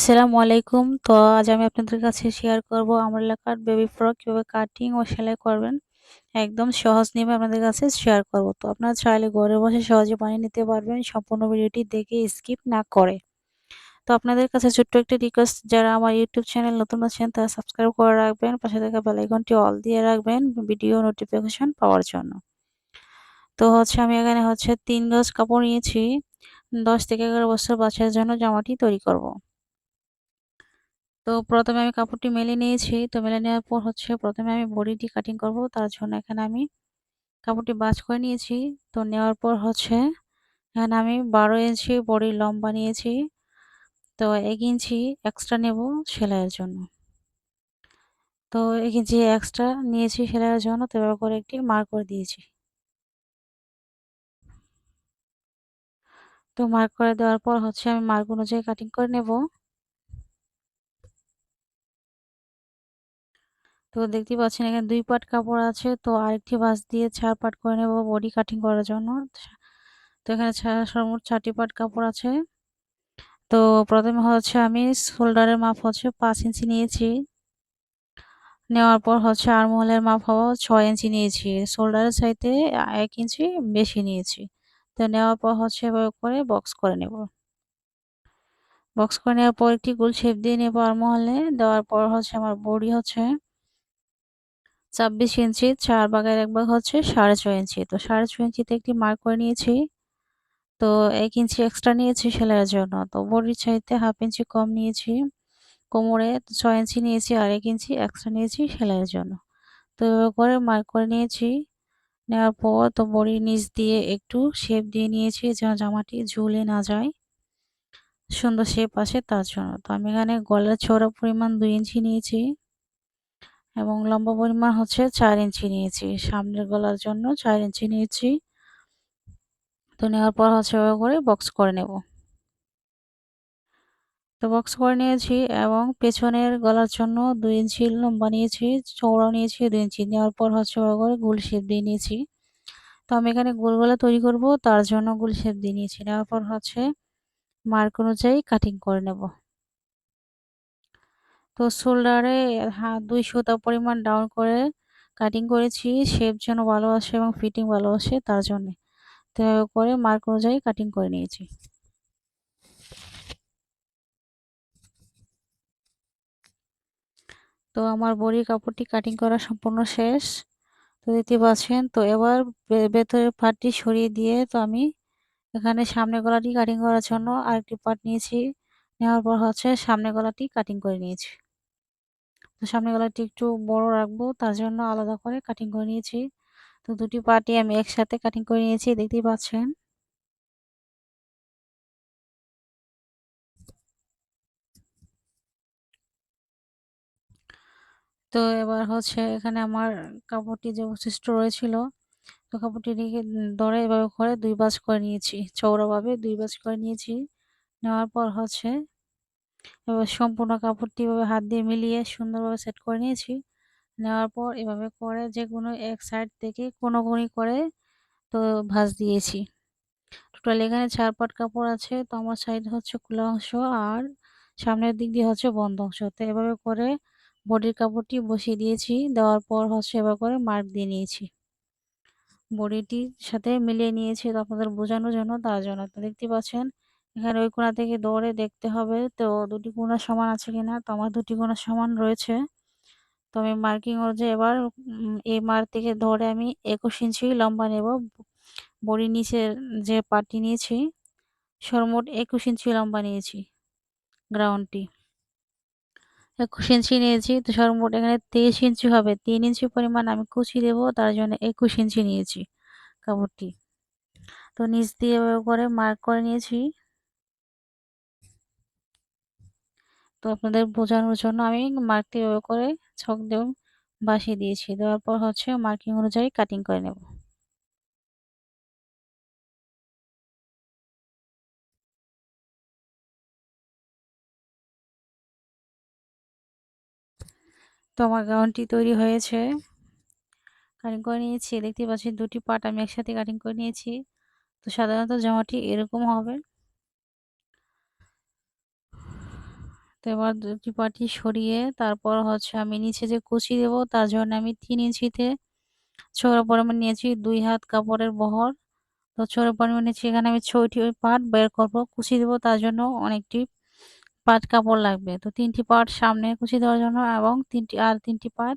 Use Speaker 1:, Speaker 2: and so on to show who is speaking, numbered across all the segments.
Speaker 1: আসসালামু আলাইকুম। তো আজ আমি আপনাদের কাছে শেয়ার করব আমার এলাকার বেবি ফ্রক কীভাবে কাটিং ও সেলাই করবেন। একদম সহজ নিয়মে আপনাদের কাছে শেয়ার করব। তো আপনারা চাইলে ঘরে বসে সহজে বানিয়ে নিতে পারবেন, সম্পূর্ণ ভিডিওটি দেখে স্কিপ না করে। তো আপনাদের কাছে ছোট্ট একটি রিকোয়েস্ট যারা আমার ইউটিউব চ্যানেল নতুন আছেন, তারা সাবস্ক্রাইব করে রাখবেন, পাশে থাকা বেলাইকনটি অল দিয়ে রাখবেন ভিডিও নোটিফিকেশন পাওয়ার জন্য। তো হচ্ছে আমি এখানে হচ্ছে তিন গজ কাপড় নিয়েছি, দশ থেকে এগারো বছর বাচ্চার জন্য জামাটি তৈরি করব। তো প্রথমে আমি কাপড়টি মেলে নিয়েছি। তো মেলে নেওয়ার পর হচ্ছে প্রথমে আমি বডিটি কাটিং করব। তার জন্য এখানে আমি কাপড়টি বাজ করে নিয়েছি। তো নেওয়ার পর হচ্ছে এখানে আমি বারো ইঞ্চি বডির লম্বা নিয়েছি তো এক ইঞ্চি এক্সট্রা নেব সেলাইয়ের জন্য। তো এক ইঞ্চি এক্সট্রা নিয়েছি সেলাইয়ের জন্য। তো এবার করে একটি মার্ক করে দিয়েছি। তো মার্ক করে দেওয়ার পর হচ্ছে আমি মার্ক অনুযায়ী কাটিং করে নেব। তো দেখতে পাচ্ছেন এখানে দুই পাট কাপড় আছে। তো আরেকটি বাস দিয়ে চার পাট করে নেব বডি কাটিং করার জন্য। তো এখানে সর্বমোট চারটি পাট কাপড় আছে। তো প্রথমে হচ্ছে আমি শোল্ডারের মাপ হচ্ছে পাঁচ ইঞ্চি নিয়েছি। নেওয়ার পর হচ্ছে আরমহলের মাপ হওয়া ছয় ইঞ্চি নিয়েছি। শোল্ডারের চাইতে এক ইঞ্চি বেশি নিয়েছি। তো নেওয়ার পর হচ্ছে করে বক্স করে নেব। বক্স করে নেওয়ার পর একটি গোল শেপ দিয়ে নেব আরমহলে। দেওয়ার পর হচ্ছে আমার বডি হচ্ছে ছাব্বিশ ইঞ্চি, চার বাগের এক ভাগ হচ্ছে সাড়ে ছয় ইঞ্চি। তো সাড়ে ছয় ইঞ্চিতে একটি মার্ক করে নিয়েছি। তো এক ইঞ্চি এক্সট্রা নিয়েছি সেলাইয়ের জন্য। তো বডির চাইতে হাফ ইঞ্চি কম নিয়েছি কোমরে ছয় ইঞ্চি নিয়েছি আর এক ইঞ্চি এক্সট্রা নিয়েছি সেলাইয়ের জন্য। তো করে মার্ক করে নিয়েছি। নেওয়ার পর তো বডির নিচ দিয়ে একটু শেপ দিয়ে নিয়েছি যেন জামাটি ঝুলে না যায়। সুন্দর শেপ আসে তার জন্য। তো আমি এখানে গলার ছোড়া পরিমাণ দুই ইঞ্চি নিয়েছি। এবং লম্বা পরিমাণ হচ্ছে চার ইঞ্চি নিয়েছি। সামনের গলার জন্য চার ইঞ্চি নিয়েছি। তো নেওয়ার পর হচ্ছে করে বক্স করে নেব। তো বক্স করে নিয়েছি এবং পেছনের গলার জন্য দুই ইঞ্চি লম্বা নিয়েছি চৌড়া নিয়েছি, দুই ইঞ্চি। নেওয়ার পর হচ্ছে করে গোল শেপ দিয়ে নিয়েছি। তো আমি এখানে গোল গলা তৈরি করব, তার জন্য গোল শেপ দিয়ে নিয়েছি। নেওয়ার পর হচ্ছে মার্ক অনুযায়ী কাটিং করে নেব। তো শোল্ডারে দুই সুতা পরিমাণ ডাউন করে কাটিং করেছি। শেপ যেন ভালো আসে এবং ফিটিং ভালো আসে, তার জন্যে। তো করে মার্ক অনুযায়ী কাটিং করে নিয়েছি। তো আমার বড়ির কাপড়টি কাটিং করা সম্পূর্ণ শেষ। তো দেখতে পাচ্ছেন, তো এবার ভেতরের পার্টটি সরিয়ে দিয়ে তো আমি এখানে সামনে গলাটি কাটিং করার জন্য আরেকটি পার্ট নিয়েছি। নেওয়ার পর হচ্ছে সামনে গলাটি কাটিং করে নিয়েছি। সামনে গলাটি একটু বড় রাখব, তার জন্য আলাদা করে কাটিং করে নিয়েছি। তো দুটি পার্টি আমি একসাথে কাটিং করে নিয়েছি, দেখতেই পাচ্ছেন। তো এবার হচ্ছে এখানে আমার কাপড়টি যে অবশিষ্ট রয়েছিল, তো কাপড়টি রেখে ধরে এভাবে করে দুই বাজ করে নিয়েছি চৌড়াভাবে দুই বাজ করে নিয়েছি। নেওয়ার পর হচ্ছে এবার সম্পূর্ণ কাপড়টি এভাবে হাত দিয়ে মিলিয়ে সুন্দরভাবে সেট করে নিয়েছি। নেওয়ার পর এভাবে করে যে কোনো এক সাইড থেকে কোনো কোনি করে তো ভাঁজ দিয়েছি। টোটাল এখানে চার পাট কাপড় আছে, তো আমার সাইড হচ্ছে খোলা অংশ আর সামনের দিক দিয়ে হচ্ছে বন্ধ অংশ। তো এভাবে করে বডির কাপড়টি বসিয়ে দিয়েছি, দেওয়ার পর হচ্ছে এবার করে মার্ক দিয়ে নিয়েছি। বডিটির সাথে মিলিয়ে নিয়েছি, তো আপনাদের বোঝানোর জন্য, তার জন্য। দেখতে পাচ্ছেন এখানে ওই কোনা থেকে দৌড়ে দেখতে হবে। তো দুটি কোনা সমান আছে কিনা? তো আমার দুটি কোনা সমান রয়েছে। তো আমি মার্কিং অনুযায়ী এবার এই মার থেকে ধরে আমি একুশ ইঞ্চি লম্বা নেব। বড়ি নিচের যে পাটি নিয়েছি সর্বমোট একুশ ইঞ্চি লম্বা নিয়েছি গ্রাউন্ডটি একুশ ইঞ্চি নিয়েছি, তো সর্বমোট এখানে তেইশ ইঞ্চি হবে। তিন ইঞ্চি পরিমাণ আমি কুচি দেব, তার জন্য একুশ ইঞ্চি নিয়েছি কাপড়টি। তো নিচ দিয়ে করে মার্ক করে নিয়েছি। তো আপনাদের বোঝানোর জন্য আমি মার্কটি এভাবে করে ছক দেব বাসিয়ে দিয়েছি। দেওয়ার পর হচ্ছে মার্কিং অনুযায়ী কাটিং করে নেব। তো আমার গাউনটি তৈরি হয়েছে। কাটিং করে নিয়েছি। দেখতে পাচ্ছি দুটি পার্ট আমি একসাথে কাটিং করে নিয়েছি। তো সাধারণত জামাটি এরকম হবে। এবার দুটি পাটি সরিয়ে তারপর হচ্ছে আমি নিচে যে কুচি দেব, তার জন্য আমি তিন ইঞ্চিতে ছড়া পরিমাণ নিয়েছি দুই হাত কাপড়ের বহর। তো ছড়া পরিমাণ নিয়েছি, এখানে আমি ছয়টি পাট বের করব, কুচি দেবো, তার জন্য অনেকটি পাট কাপড় লাগবে। তো তিনটি পাট সামনে কুচি দেওয়ার জন্য এবং তিনটি আর তিনটি পাট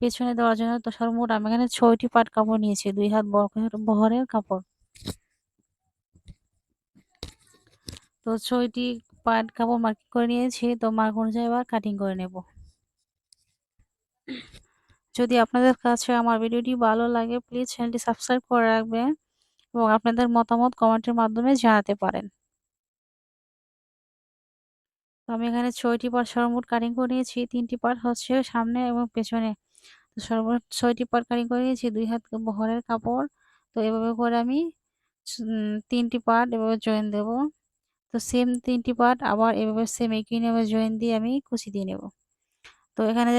Speaker 1: পেছনে দেওয়ার জন্য তো সর্বমোট আমি এখানে ছয়টি পাট কাপড় নিয়েছি, দুই হাত বহরের কাপড়। তো ছয়টি পাট কাপড় মার্কিং করে নিয়েছি? তো মার্ক অনুযায়ী এবার কাটিং করে নেব। যদি আপনাদের কাছে আমার ভিডিওটি ভালো লাগে প্লিজ চ্যানেলটি সাবস্ক্রাইব করে রাখবেন এবং আপনাদের মতামত কমেন্টের মাধ্যমে জানাতে পারেন। আমি এখানে ছয়টি পার্ট সর্বমোট কাটিং করে নিয়েছি। তিনটি পার্ট হচ্ছে সামনে এবং পেছনে। তো ছয়টি পার্ট কাটিং করে নিয়েছি, দুই হাত বহরের কাপড়। তো এভাবে করে আমি তিনটি পার্ট এভাবে জয়েন দেব। তো সেম তিনটি পার্ট আবার এভাবে সেম একই নিয়মে জয়েন দিয়ে আমি কুচি দিয়ে নেব। তো এখানে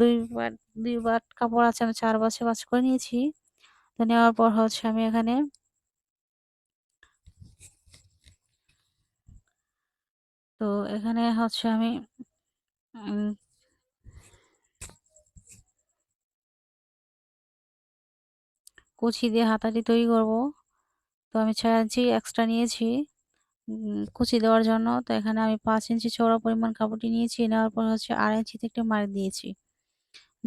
Speaker 1: দুই পার্ট দুই পার্ট কাপড় আছে, আমি চার বাসে বাস করে নিয়েছি। তো নেওয়ার পর হচ্ছে আমি এখানে তো এখানে হচ্ছে আমি কুচি দিয়ে হাতাটি তৈরি করব। তো আমি ছয় ইঞ্চি এক্সট্রা নিয়েছি। কুচি দেওয়ার জন্য। তো এখানে আমি পাঁচ ইঞ্চি চৌড়া পরিমাণ কাপড়টি নিয়েছি, নেওয়ার পর হচ্ছে আড়াই ইঞ্চিতে একটি মার্ক দিয়েছি।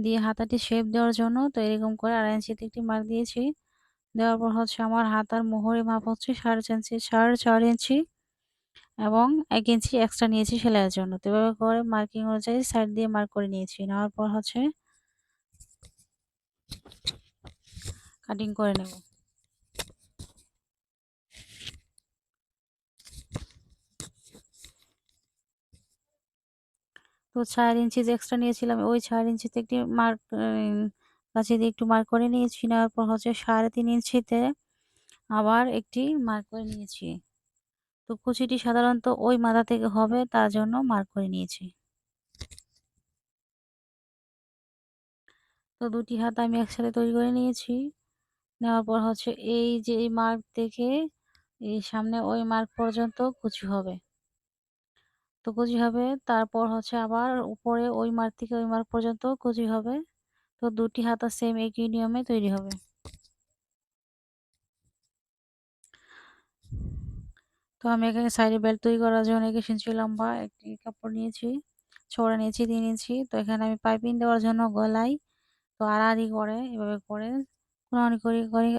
Speaker 1: দিয়ে হাতাটি শেপ দেওয়ার জন্য তো এরকম করে আড়াই ইঞ্চিতে একটি মার্ক দিয়েছি। দেওয়ার পর হচ্ছে আমার হাতার মোহরের মাপ হচ্ছে সাড়ে চার ইঞ্চি, সাড়ে চার ইঞ্চি এবং এক ইঞ্চি এক্সট্রা নিয়েছি সেলাইয়ের জন্য। তো এভাবে করে মার্কিং অনুযায়ী সাইড দিয়ে মার্ক করে নিয়েছি। নেওয়ার পর হচ্ছে কাটিং করে নেব। তো চার ইঞ্চি যে এক্সট্রা নিয়েছিলাম, ওই চার ইঞ্চিতে একটি মার্ক কাছে দিয়ে একটু মার্ক করে নিয়েছি। নেওয়ার পর হচ্ছে সাড়ে তিন ইঞ্চিতে আবার একটি মার্ক করে নিয়েছি। তো কুচিটি সাধারণত ওই মাথা থেকে হবে, তার জন্য মার্ক করে নিয়েছি। তো দুটি হাত আমি একসাথে তৈরি করে নিয়েছি। নেওয়ার পর হচ্ছে এই যে এই মার্ক থেকে এই সামনে ওই মার্ক পর্যন্ত কুচি হবে। তো কুচি হবে। তারপর হচ্ছে আবার উপরে ওই মার্ক থেকে ওই মার্ক পর্যন্ত কুচি হবে। তো দুটি হাতা সেম একই নিয়মে তৈরি হবে। তো আমি এখানে সাইডে বেল্ট তৈরি করার জন্য এক ইঞ্চি লম্বা একটি কাপড় নিয়েছি, ছড়া নিয়েছি তিন ইঞ্চি তো এখানে আমি পাইপিং দেওয়ার জন্য গলায় তো আড়াআড়ি করে এভাবে করে কোনানি করে করে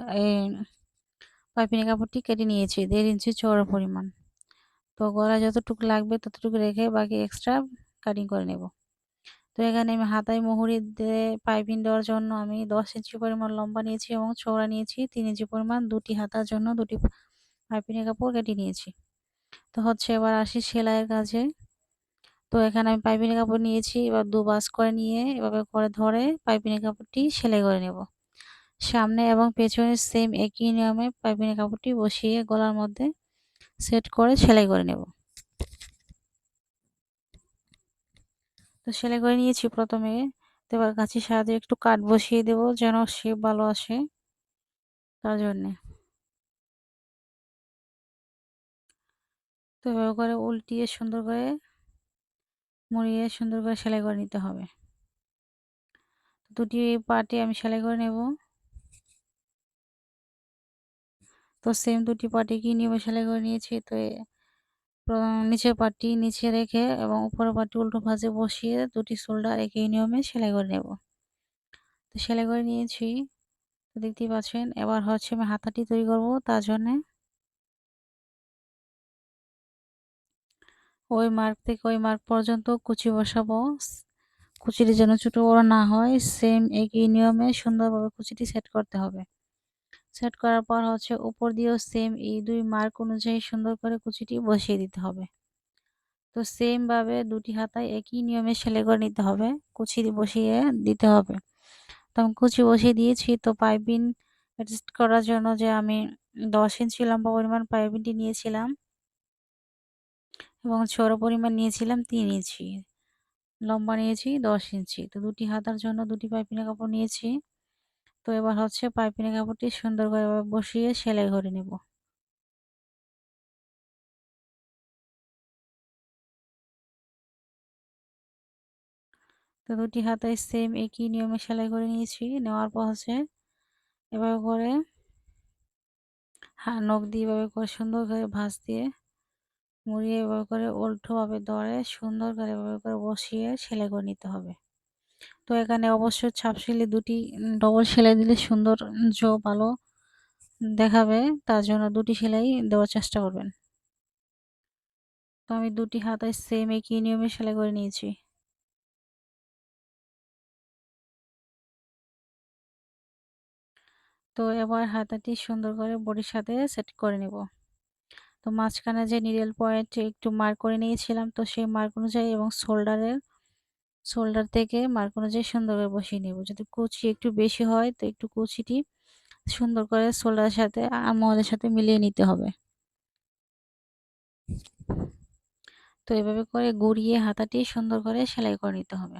Speaker 1: পাইপিনের কাপড়টি কেটে নিয়েছি। দেড় ইঞ্চি চওড়া পরিমাণ। তো গলায় যতটুকু লাগবে ততটুকু রেখে বাকি এক্সট্রা কাটিং করে নেব। তো এখানে আমি হাতায় মুহুরি দিয়ে পাইপিং দেওয়ার জন্য আমি দশ ইঞ্চি পরিমাণ লম্বা নিয়েছি এবং চওড়া নিয়েছি তিন ইঞ্চি পরিমাণ দুটি হাতার জন্য দুটি পাইপিনের কাপড় কেটে নিয়েছি। তো হচ্ছে এবার আসি সেলাইয়ের কাজে। তো এখানে আমি পাইপিনের কাপড় নিয়েছি, এবার দু বাস করে নিয়ে এভাবে করে ধরে পাইপিনের কাপড়টি সেলাই করে নেব। সামনে এবং পেছনে সেম একই নিয়মে পাইপিনের কাপড়টি বসিয়ে গলার মধ্যে সেট করে সেলাই করে নেব। তো সেলাই করে নিয়েছি প্রথমে। তো এবার কাঁচির সাহায্যে একটু কাট বসিয়ে দেব যেন শেপ ভালো আসে। তার জন্যে। তো এভাবে করে উল্টিয়ে সুন্দর করে মুড়িয়ে সুন্দর করে সেলাই করে নিতে হবে। দুটি পার্টে আমি সেলাই করে নেব। তো সেম দুটি পার্টে কি নিয়মে সেলাই করে নিয়েছি। তো নিচের পার্টটি নিচে রেখে এবং উপরের পার্টটি উল্টো ভাজে বসিয়ে দুটি শোল্ডার একই নিয়মে সেলাই করে নেব। তো সেলাই করে নিয়েছি, তো দেখতেই পাচ্ছেন। এবার হচ্ছে আমি হাতাটি তৈরি করব, তার জন্যে ওই মার্ক থেকে ওই মার্ক পর্যন্ত কুচি বসাবো। কুচিটি যেন ছোটো বড় না হয় সেম একই নিয়মে সুন্দরভাবে কুচিটি সেট করতে হবে। সেট করার পর হচ্ছে উপর দিয়েও সেম এই দুই মার্ক অনুযায়ী সুন্দর করে কুচিটি বসিয়ে দিতে হবে। তো সেমভাবে দুটি হাতায় একই নিয়মে সেলাই করে নিতে হবে, কুচি বসিয়ে দিতে হবে। তো আমি কুচি বসিয়ে দিয়েছি, তো পাইপিং অ্যাডজাস্ট করার জন্য যে আমি দশ ইঞ্চি লম্বা পরিমাণ পাইপিংটি নিয়েছিলাম এবং ছোটো পরিমাণ নিয়েছিলাম তিন ইঞ্চি লম্বা নিয়েছি দশ ইঞ্চি তো দুটি হাতার জন্য দুটি পাইপিনের কাপড় নিয়েছি। তো এবার হচ্ছে পাইপিনের কাপড়টি সুন্দর করে বসিয়ে সেলাই করে নেব। তো দুটি হাতে সেম একই নিয়মে সেলাই করে নিয়েছি। নেওয়ার পর হচ্ছে এভাবে করে হ্যাঁ নখ দিয়ে এভাবে করে সুন্দর করে ভাঁজ দিয়ে মুড়িয়ে এভাবে করে উল্টোভাবে ধরে সুন্দর করে এভাবে করে বসিয়ে সেলাই করে নিতে হবে। তো এখানে অবশ্যই ছাপ সেলাই দুটি ডবল সেলাই দিলে সুন্দর জো ভালো দেখাবে। তার জন্য দুটি সেলাই দেওয়ার চেষ্টা করবেন। তো আমি দুটি হাতায় সেম একই নিয়মে সেলাই করে নিয়েছি। তো এবার হাতাটি সুন্দর করে বডির সাথে সেট করে নেব। তো মাঝখানে যে নিডেল পয়েন্ট একটু মার্ক করে নিয়েছিলাম, তো সেই মার্ক অনুযায়ী এবং শোল্ডারের শোল্ডার থেকে মার্ক অনুযায়ী সুন্দর করে বসিয়ে নেব। যদি কুচি একটু বেশি হয়, তো একটু কুচিটি সুন্দর করে শোল্ডারের সাথে আমলের সাথে মিলিয়ে নিতে হবে। তো এভাবে করে গড়িয়ে হাতাটি সুন্দর করে সেলাই করে নিতে হবে।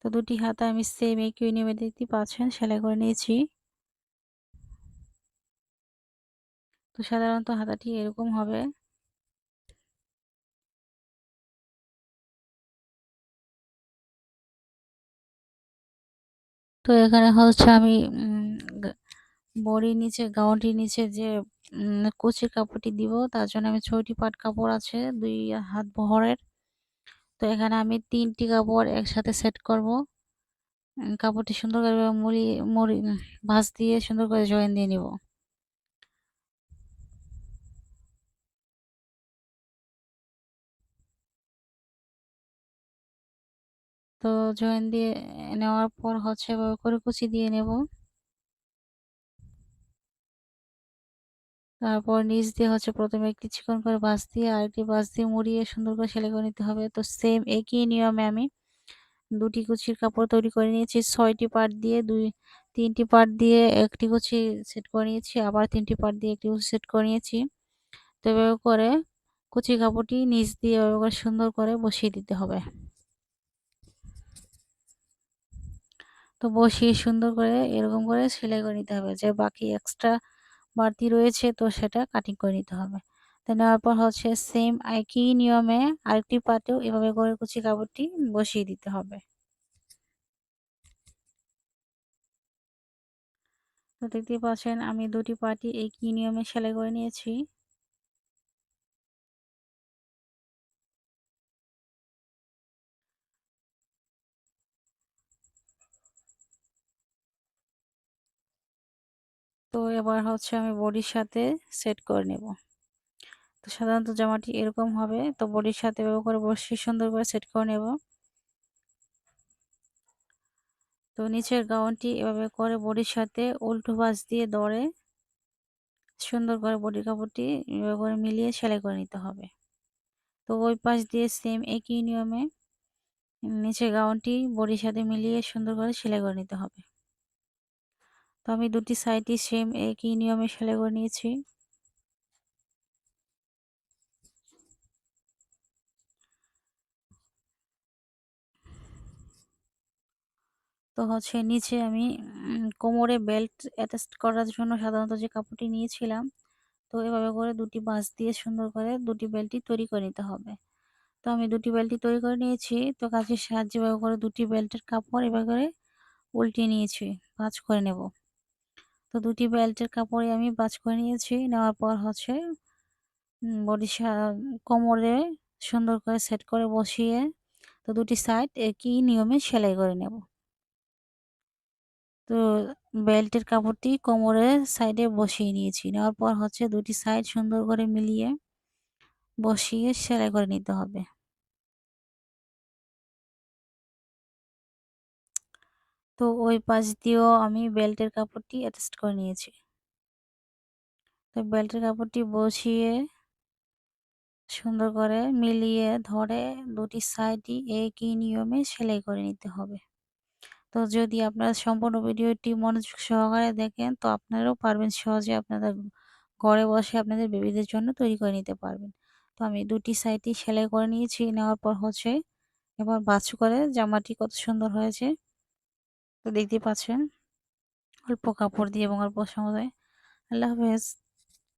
Speaker 1: তো দুটি হাতা আমি সেম একই নিয়মে দেখতে পাচ্ছেন, সেলাই করে নিয়েছি। তো সাধারণত হাতাটি এরকম হবে। তো এখানে হচ্ছে আমি বডির নিচে, গাউনটির নিচে যে কুচির কাপড়টি দিব, তার জন্য আমি ছয়টি পাট কাপড় আছে, দুই হাত বহরের। তো এখানে আমি তিনটি কাপড় একসাথে সেট করব। কাপড়টি সুন্দর করে মুড়ি মুড়ি, ভাঁজ দিয়ে সুন্দর করে জয়েন দিয়ে নিব। তো জয়েন দিয়ে নেওয়ার পর হচ্ছে এভাবে করে কুচি দিয়ে নেব। তারপর নিচ দিয়ে হচ্ছে প্রথমে একটি চিকন করে বাস দিয়ে আরেকটি বাস দিয়ে মুড়িয়ে সুন্দর করে সেলাই করে নিতে হবে। তো সেম একই নিয়মে আমি দুটি কুচির কাপড় তৈরি করে নিয়েছি, ছয়টি পার্ট দিয়ে দুই, তিনটি পার্ট দিয়ে একটি কুচি সেট করে নিয়েছি, আবার তিনটি পার্ট দিয়ে একটি কুচি সেট করে নিয়েছি। তো এভাবে করে কুচি কাপড়টি নিচ দিয়ে এভাবে করে সুন্দর করে বসিয়ে দিতে হবে। তো বসিয়ে সুন্দর করে এরকম করে সেলাই করে নিতে হবে। যে বাকি এক্সট্রা বাড়তি রয়েছে তো সেটা কাটিং করে নিতে হবে। তো নেওয়ার পর হচ্ছে সেম একই নিয়মে আরেকটি পাটেও এভাবে করে কুচি কাপড়টি বসিয়ে দিতে হবে। তো দেখতে পাচ্ছেন আমি দুটি পাটি একই নিয়মে সেলাই করে নিয়েছি তো এবার হচ্ছে আমি বডির সাথে সেট করে নেব। তো সাধারণত জামাটি এরকম হবে, তো বডির সাথে এভাবে করে বসিয়ে সুন্দর করে সেট করে নেব। তো নিচের গাউনটি এভাবে করে বডির সাথে উল্টো বাস দিয়ে দরে সুন্দর করে বডি কাপড়টি এভাবে করে মিলিয়ে সেলাই করে নিতে হবে। তো ওই পাশ দিয়ে সেম একই নিয়মে নিচের গাউনটি বডির সাথে মিলিয়ে সুন্দর করে সেলাই করে নিতে হবে। তো আমি দুটি সাইডই সেম একই নিয়মে সেলাই করে নিয়েছি। তো হচ্ছে নিচে আমি কোমরে বেল্ট অ্যাটাচ করার জন্য সাধারণত যে কাপড়টি নিয়েছিলাম, তো এভাবে করে দুটি বাঁশ দিয়ে সুন্দর করে দুটি বেল্টই তৈরি করে নিতে হবে। তো আমি দুটি বেল্টই তৈরি করে নিয়েছি, তো কাজের সাহায্যে এভাবে করে দুটি বেল্টের কাপড় এভাবে করে উল্টিয়ে নিয়েছি, ভাঁজ করে নেব। তো দুটি বেল্টের কাপড়ে আমি বাজ করে নিয়েছি। নেওয়ার পর হচ্ছে বডি কোমরে সুন্দর করে সেট করে বসিয়ে তো দুটি সাইড একই নিয়মে সেলাই করে নেব। তো বেল্টের কাপড়টি কোমরের সাইডে বসিয়ে নিয়েছি। নেওয়ার পর হচ্ছে দুটি সাইড সুন্দর করে মিলিয়ে বসিয়ে সেলাই করে নিতে হবে। তো ওই পাশ দিয়েও আমি বেল্টের কাপড়টি অ্যাটাচ করে নিয়েছি। তো বেল্টের কাপড়টি বসিয়ে সুন্দর করে মিলিয়ে ধরে দুটি সাইডই একই নিয়মে সেলাই করে নিতে হবে। তো যদি আপনারা সম্পূর্ণ ভিডিওটি মনোযোগ সহকারে দেখেন, তো আপনারাও পারবেন সহজে আপনাদের ঘরে বসে আপনাদের বেবিদের জন্য তৈরি করে নিতে পারবেন। তো আমি দুটি সাইডই সেলাই করে নিয়েছি। নেওয়ার পর হচ্ছে এবার বাছু করে জামাটি কত সুন্দর হয়েছে। দেখতে পাচ্ছেন। অল্প কাপড় দিয়ে এবং অল্প সময় আল্লাহ হাফেজ।